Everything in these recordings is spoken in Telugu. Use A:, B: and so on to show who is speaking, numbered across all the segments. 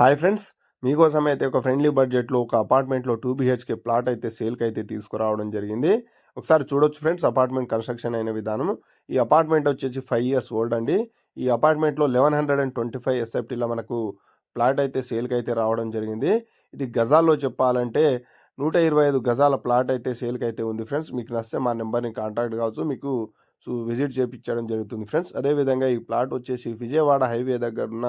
A: హాయ్ ఫ్రెండ్స్ మీకోసం అయితే ఒక ఫ్రెండ్లీ బడ్జెట్లో ఒక అపార్ట్మెంట్లో టూ బీహెచ్కే ప్లాట్ అయితే సేల్కి అయితే తీసుకురావడం జరిగింది. ఒకసారి చూడొచ్చు ఫ్రెండ్స్ అపార్ట్మెంట్ కన్స్ట్రక్షన్ అయిన విధానం ఈ అపార్ట్మెంట్ వచ్చేసి ఫైవ్ ఇయర్స్ ఓల్డ్ అండి. ఈ అపార్ట్మెంట్లో eleven hundred and twenty five ఎస్ఎఫ్టీలో మనకు ప్లాట్ అయితే సేల్కి అయితే రావడం జరిగింది. ఇది గజాల్లో చెప్పాలంటే నూట ఇరవై ఐదు గజాల ప్లాట్ అయితే సేల్కి అయితే ఉంది ఫ్రెండ్స్. మీకు నచ్చితే మా నెంబర్ని కాంటాక్ట్ కావచ్చు మీకు సో విజిట్ చేయించడం జరుగుతుంది ఫ్రెండ్స్. అదేవిధంగా ఈ ప్లాట్ వచ్చేసి విజయవాడ హైవే దగ్గర ఉన్న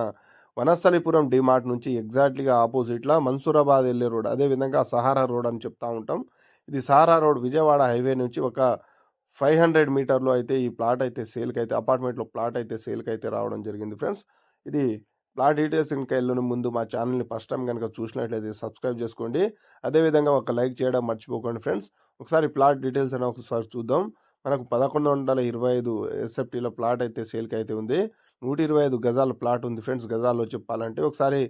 A: వనస్థలిపురం డిమార్ట్ నుంచి ఎగ్జాక్ట్లీగా ఆపోజిట్లో మన్సూరాబాద్ వెళ్ళే రోడ్ అదేవిధంగా సహారా రోడ్ అని చెప్తా ఉంటాం. ఇది సహారా రోడ్ విజయవాడ హైవే నుంచి ఒక ఫైవ్ హండ్రెడ్ మీటర్లో అయితే ఈ ప్లాట్ అయితే సేల్కి అయితే అపార్ట్మెంట్లో ప్లాట్ అయితే సేల్కి అయితే రావడం జరిగింది ఫ్రెండ్స్. ఇది ప్లాట్ డీటెయిల్స్ ఇంకా వెళ్ళిన ముందు మా ఛానల్ని ఫస్ట్ టైం కనుక చూసినట్లయితే సబ్స్క్రైబ్ చేసుకోండి. అదేవిధంగా ఒక లైక్ చేయడం మర్చిపోకండి ఫ్రెండ్స్. ఒకసారి ప్లాట్ డీటెయిల్స్ అని ఒకసారి చూద్దాం. మనకు పదకొండు వందల ఇరవై ఐదు ఎస్ఎఫ్టీలో ప్లాట్ అయితే సేల్కి అయితే ఉంది. నూట ఇరవై ఐదు గజాల ప్లాట్ ఉంది ఫ్రెండ్స్. గజాల్లో చెప్పాలంటే ఒకసారి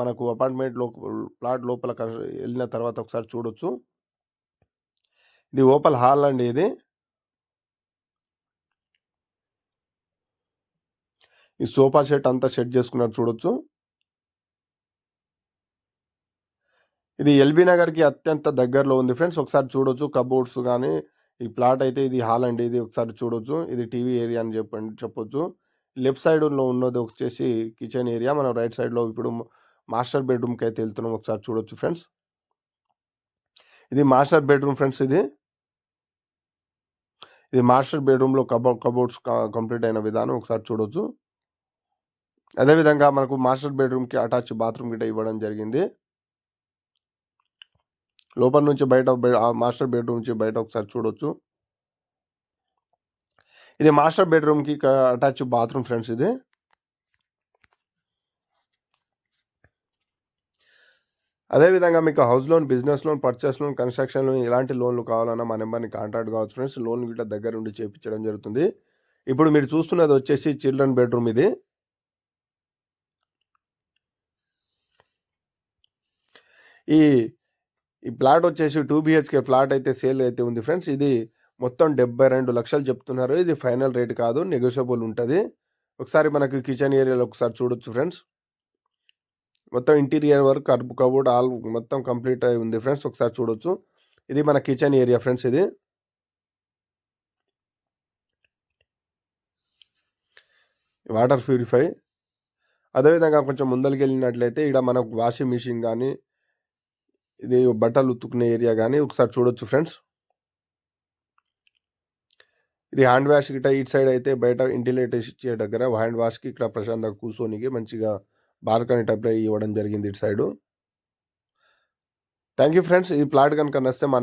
A: మనకు అపార్ట్మెంట్లో ప్లాట్ లోపల వెళ్ళిన తర్వాత ఒకసారి చూడొచ్చు. ఇది ఓపల్ హాల్ అండి ఇది. ఈ సోఫా సెట్ అంతా సెట్ చేసుకున్నారు చూడొచ్చు. ఇది ఎల్బీ నగర్కి అత్యంత దగ్గరలో ఉంది ఫ్రెండ్స్. ఒకసారి చూడొచ్చు కబోర్డ్స్ కానీ ఈ ప్లాట్ అయితే ఇది హాల్ అండి. ఇది ఒకసారి చూడొచ్చు. ఇది టీవీ ఏరియా అని చెప్పండి చెప్పొచ్చు. లెఫ్ట్ సైడ్లో ఉన్నది వచ్చేసి కిచెన్ ఏరియా. మనం రైట్ సైడ్లో ఇప్పుడు మాస్టర్ బెడ్రూమ్కి అయితే వెళ్తున్నాం ఒకసారి చూడొచ్చు ఫ్రెండ్స్. ఇది మాస్టర్ బెడ్రూమ్ ఫ్రెండ్స్ ఇది. ఇది మాస్టర్ బెడ్రూమ్లో కబోర్డ్ కబోర్డ్స్ కంప్లీట్ అయిన విధానం ఒకసారి చూడొచ్చు. అదేవిధంగా మనకు మాస్టర్ బెడ్రూమ్కి అటాచ్ బాత్రూమ్ గిట్ట ఇవ్వడం జరిగింది. లోపల నుంచి బయట ఆ మాస్టర్ బెడ్రూమ్ నుంచి బయట ఒకసారి చూడొచ్చు. ఇది మాస్టర్ బెడ్రూమ్కి అటాచ్ బాత్రూమ్ ఫ్రెండ్స్ ఇది. అదేవిధంగా మీకు house loan business loan purchase loan construction loan ఇలాంటి లోన్లు కావాలన్నా మా నెంబర్ని కాంటాక్ట్ కావచ్చు ఫ్రెండ్స్. లోన్ గిట్ల దగ్గర ఉండి చేయించడం జరుగుతుంది. ఇప్పుడు మీరు చూస్తున్నది వచ్చేసి చిల్డ్రన్ బెడ్రూమ్ ఇది. ఈ ఈ ప్లాట్ వచ్చేసి టూ బిహెచ్కే ప్లాట్ అయితే సేల్ అయితే ఉంది ఫ్రెండ్స్. ఇది మొత్తం డెబ్బై రెండు లక్షలు చెప్తున్నారు. ఇది ఫైనల్ రేట్ కాదు నెగోషియబుల్ ఉంటుంది. ఒకసారి మనకి కిచెన్ ఏరియాలో ఒకసారి చూడొచ్చు ఫ్రెండ్స్. మొత్తం ఇంటీరియర్ వర్క్ అర్బు కబోర్డ్ ఆల్ మొత్తం కంప్లీట్ అయి ఉంది ఫ్రెండ్స్. ఒకసారి చూడొచ్చు. ఇది మన కిచెన్ ఏరియా ఫ్రెండ్స్ ఇది. Water purify. అదేవిధంగా కొంచెం ముందరికి వెళ్ళినట్లయితే ఇక్కడ మనకు వాషింగ్ మిషన్ కానీ ఇది బట్టలు ఉతుకునే ఏరియా కానీ ఒకసారి చూడొచ్చు ఫ్రెండ్స్. ఇది హ్యాండ్ వాష్ గిట్ట ఇటు సైడ్ అయితే బయట ఇంటిలేట్ ఇచ్చే దగ్గర హ్యాండ్ వాష్కి ఇక్కడ ప్రశాంతంగా కూర్చోనికి మంచిగా బాల్కనీ టైప్లో ఇవ్వడం జరిగింది ఇటు సైడు. థ్యాంక్ యూ ఫ్రెండ్స్ ఈ ప్లాట్ కనుక నచ్చితే మన